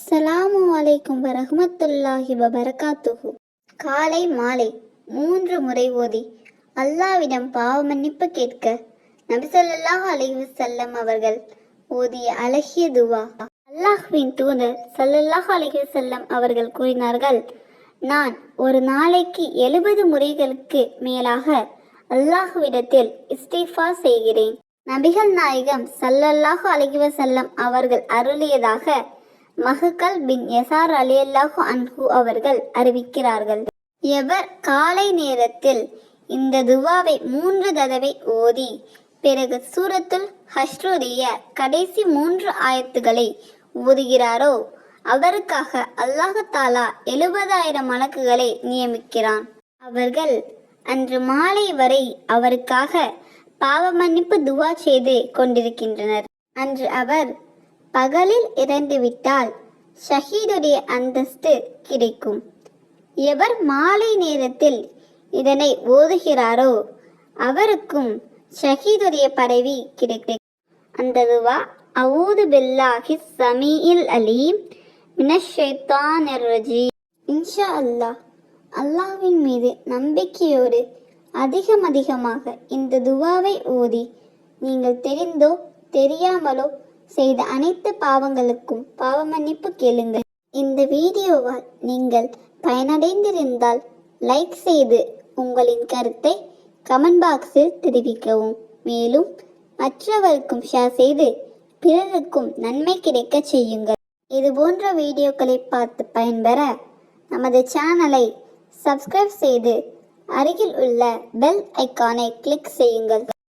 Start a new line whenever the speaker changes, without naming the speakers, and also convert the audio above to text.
அஸ்ஸலாமு அலைக்கும் வரஹமத்துல்லாஹி வபரகாத்துஹு. காலை மாலை மூன்று முறை ஓதி அல்லாவிடம் பாவ மன்னிப்பு கேட்க நபிசல்லாஹ் ஸல்லல்லாஹு செல்லம் அவர்கள் ஓதிய அழகிய துவா. அல்லாஹ்வின் தூதர் சல்லல்லாஹ் அலைஹி செல்லம் அவர்கள் கூறினார்கள் நான் ஒரு நாளைக்கு எழுபது முறைகளுக்கு மேலாக அல்லாஹ்விடத்தில் இஸ்தீஃபா செய்கிறேன். நபிகள் நாயகம் சல்லல்லாஹ் அலைஹி செல்லம் அவர்கள் அருளியதாக மஹுக்கல் பின் எசார் அலியல்லாஹு அன்ஹு அவர்கள் அறிவிக்கிறார்கள். எவர் காலை நேரத்தில் இந்த துவாவை மூன்று தடவை ஓதி பிறகு சூரத்துல் ஹஷ்ருடைய கடைசி மூன்று ஆயத்துகளை ஓதுகிறாரோ அவருக்காக அல்லாஹாலா எழுபதாயிரம் மலக்குகளை நியமிக்கிறான். அவர்கள் அன்று மாலை வரை அவருக்காக பாவ மன்னிப்பு துவா செய்து கொண்டிருக்கின்றனர். அன்று அவர் பகலில் இறந்துவிட்டால் ஷஹீதுடைய அந்தஸ்து கிடைக்கும். எவர் மாலை நேரத்தில் இதனை ஓதுகிறாரோ அவருக்கும் ஷஹீதுடைய பதவி கிடைக்கும். அந்த துவா அவுது பில்லாஹி சமீஇல் அலீம் மினஷைத்தானிர் இன்ஷா அல்லாஹ் அல்லாவின் மீது நம்பிக்கையோடு அதிகம் அதிகமாக இந்த துவாவை ஓதி நீங்கள் தெரிந்தோ தெரியாமலோ செய்த அனைத்து பாவங்களுக்கும் பாவ மன்னிப்பு கேளுங்கள். இந்த வீடியோவால் நீங்கள் பயனடைந்திருந்தால் லைக் செய்து உங்களின் கருத்தை கமெண்ட் பாக்ஸில் தெரிவிக்கவும். மேலும் மற்றவருக்கும் ஷேர் செய்து பிறருக்கும் நன்மை கிடைக்க செய்யுங்கள். இது போன்ற வீடியோக்களை பார்த்து பயன்பெற நமது சேனலை சப்ஸ்கிரைப் செய்து அருகில் உள்ள பெல் ஐக்கானை கிளிக் செய்யுங்கள்.